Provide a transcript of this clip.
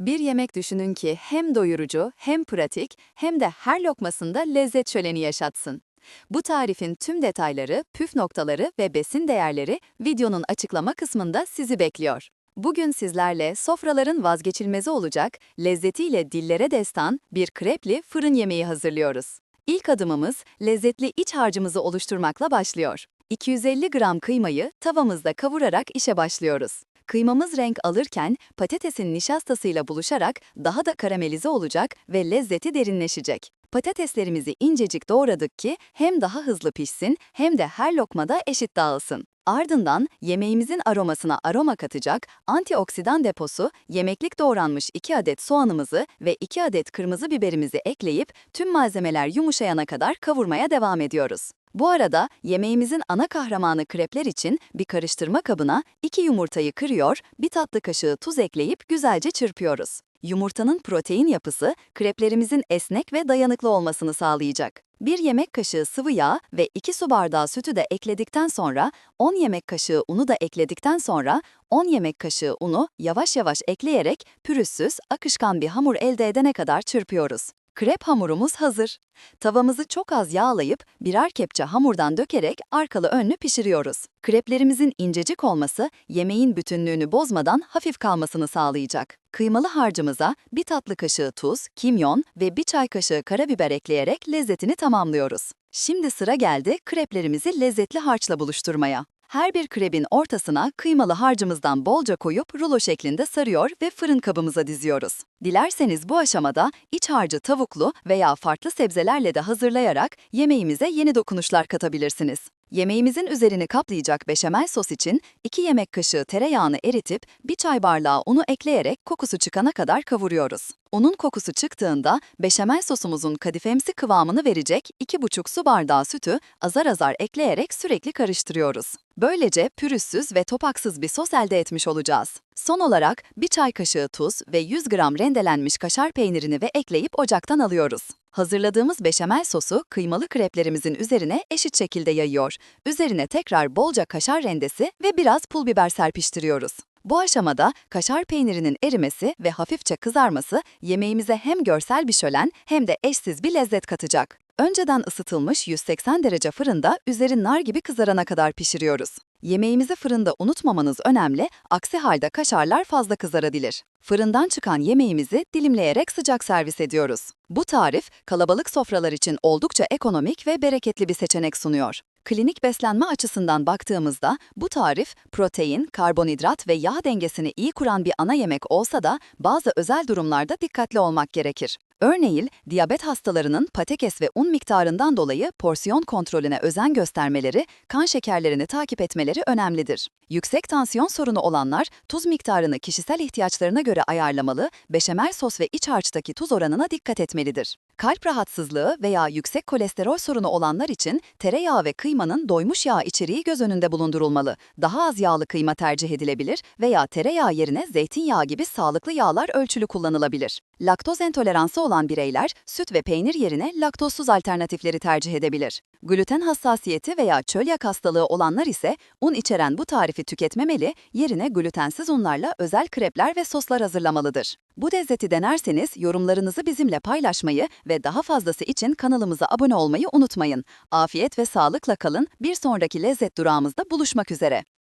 Bir yemek düşünün ki hem doyurucu, hem pratik, hem de her lokmasında lezzet şöleni yaşatsın. Bu tarifin tüm detayları, püf noktaları ve besin değerleri videonun açıklama kısmında sizi bekliyor. Bugün sizlerle sofraların vazgeçilmezi olacak, lezzetiyle dillere destan bir krepli fırın yemeği hazırlıyoruz. İlk adımımız lezzetli iç harcımızı oluşturmakla başlıyor. 250 gram kıymayı tavamızda kavurarak işe başlıyoruz. Kıymamız renk alırken patatesin nişastasıyla buluşarak daha da karamelize olacak ve lezzeti derinleşecek. Patateslerimizi incecik doğradık ki hem daha hızlı pişsin hem de her lokmada eşit dağılsın. Ardından yemeğimizin aromasına aroma katacak antioksidan deposu yemeklik doğranmış 2 adet soğanımızı ve 2 adet kırmızı biberimizi ekleyip tüm malzemeler yumuşayana kadar kavurmaya devam ediyoruz. Bu arada yemeğimizin ana kahramanı krepler için bir karıştırma kabına 2 yumurtayı kırıyor, bir tatlı kaşığı tuz ekleyip güzelce çırpıyoruz. Yumurtanın protein yapısı kreplerimizin esnek ve dayanıklı olmasını sağlayacak. 1 yemek kaşığı sıvı yağ ve 2 su bardağı sütü de ekledikten sonra 10 yemek kaşığı unu da ekledikten sonra 10 yemek kaşığı unu yavaş yavaş ekleyerek pürüzsüz, akışkan bir hamur elde edene kadar çırpıyoruz. Krep hamurumuz hazır. Tavamızı çok az yağlayıp birer kepçe hamurdan dökerek arkalı önlü pişiriyoruz. Kreplerimizin incecik olması yemeğin bütünlüğünü bozmadan hafif kalmasını sağlayacak. Kıymalı harcımıza bir tatlı kaşığı tuz, kimyon ve bir çay kaşığı karabiber ekleyerek lezzetini tamamlıyoruz. Şimdi sıra geldi kreplerimizi lezzetli harçla buluşturmaya. Her bir krebin ortasına kıymalı harcımızdan bolca koyup rulo şeklinde sarıyor ve fırın kabımıza diziyoruz. Dilerseniz bu aşamada iç harcı tavuklu veya farklı sebzelerle de hazırlayarak yemeğimize yeni dokunuşlar katabilirsiniz. Yemeğimizin üzerini kaplayacak beşamel sos için 2 yemek kaşığı tereyağını eritip bir çay bardağı unu ekleyerek kokusu çıkana kadar kavuruyoruz. Unun kokusu çıktığında beşamel sosumuzun kadifemsi kıvamını verecek 2,5 su bardağı sütü azar azar ekleyerek sürekli karıştırıyoruz. Böylece pürüzsüz ve topaksız bir sos elde etmiş olacağız. Son olarak bir çay kaşığı tuz ve 100 gram rendelenmiş kaşar peynirini ve ekleyip ocaktan alıyoruz. Hazırladığımız beşamel sosu kıymalı kreplerimizin üzerine eşit şekilde yayıyor. Üzerine tekrar bolca kaşar rendesi ve biraz pul biber serpiştiriyoruz. Bu aşamada kaşar peynirinin erimesi ve hafifçe kızarması yemeğimize hem görsel bir şölen hem de eşsiz bir lezzet katacak. Önceden ısıtılmış 180 derece fırında üzeri nar gibi kızarana kadar pişiriyoruz. Yemeğimizi fırında unutmamanız önemli, aksi halde kaşarlar fazla kızarabilir. Fırından çıkan yemeğimizi dilimleyerek sıcak servis ediyoruz. Bu tarif, kalabalık sofralar için oldukça ekonomik ve bereketli bir seçenek sunuyor. Klinik beslenme açısından baktığımızda bu tarif protein, karbonhidrat ve yağ dengesini iyi kuran bir ana yemek olsa da bazı özel durumlarda dikkatli olmak gerekir. Örneğin, diyabet hastalarının patekes ve un miktarından dolayı porsiyon kontrolüne özen göstermeleri, kan şekerlerini takip etmeleri önemlidir. Yüksek tansiyon sorunu olanlar tuz miktarını kişisel ihtiyaçlarına göre ayarlamalı, beşamel sos ve iç harçtaki tuz oranına dikkat etmelidir. Kalp rahatsızlığı veya yüksek kolesterol sorunu olanlar için tereyağı ve kıymanın doymuş yağ içeriği göz önünde bulundurulmalı. Daha az yağlı kıyma tercih edilebilir veya tereyağı yerine zeytinyağı gibi sağlıklı yağlar ölçülü kullanılabilir. Laktoz intoleransı olan bireyler süt ve peynir yerine laktozsuz alternatifleri tercih edebilir. Gluten hassasiyeti veya çölyak hastalığı olanlar ise un içeren bu tarifi tüketmemeli, yerine glutensiz unlarla özel krepler ve soslar hazırlamalıdır. Bu lezzeti denerseniz yorumlarınızı bizimle paylaşmayı ve daha fazlası için kanalımıza abone olmayı unutmayın. Afiyet ve sağlıkla kalın, bir sonraki lezzet durağımızda buluşmak üzere.